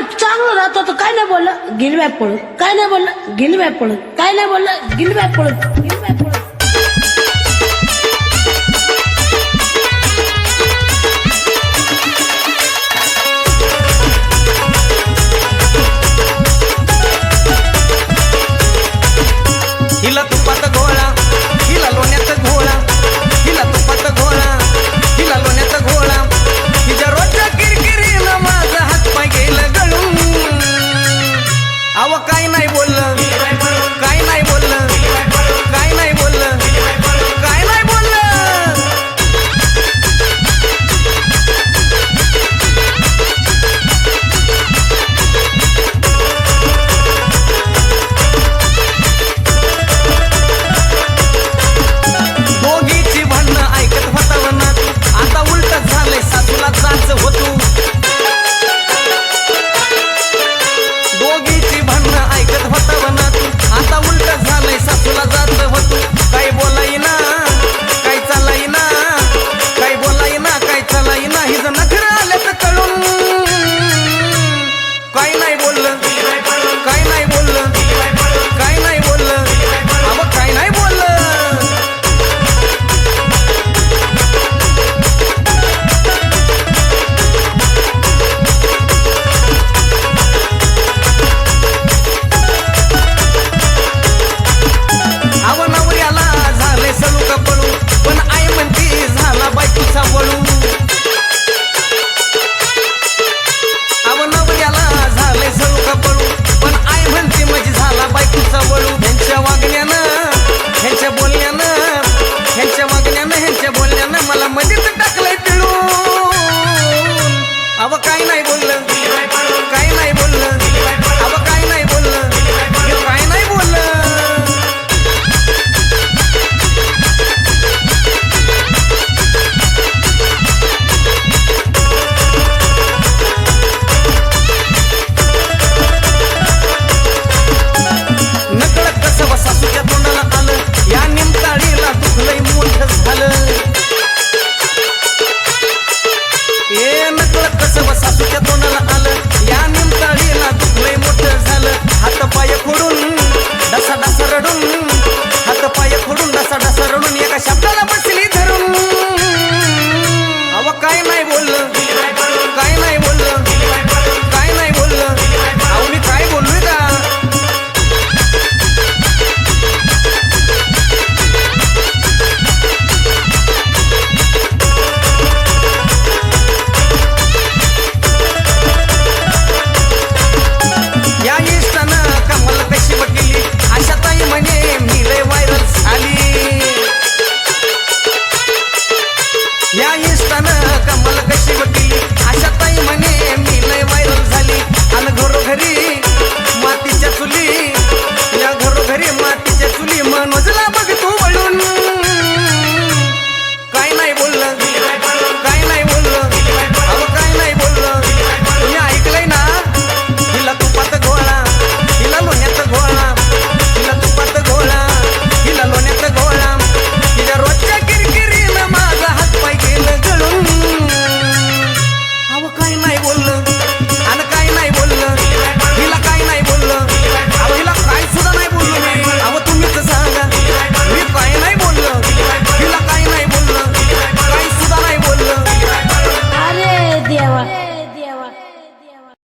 आम्ही चांगलं राहतो तर काय नाही बोललं. गिलव्या पळत काय नाही बोललं. गिलव्या पळत काय नाही बोललं. गिलव्या पळत गिलव्या ह्यांच्या वागण्यानं ह्यांच्या बोलण्यानं मला मध्येच टाकलंय तिळून अव काय नाही बोललं.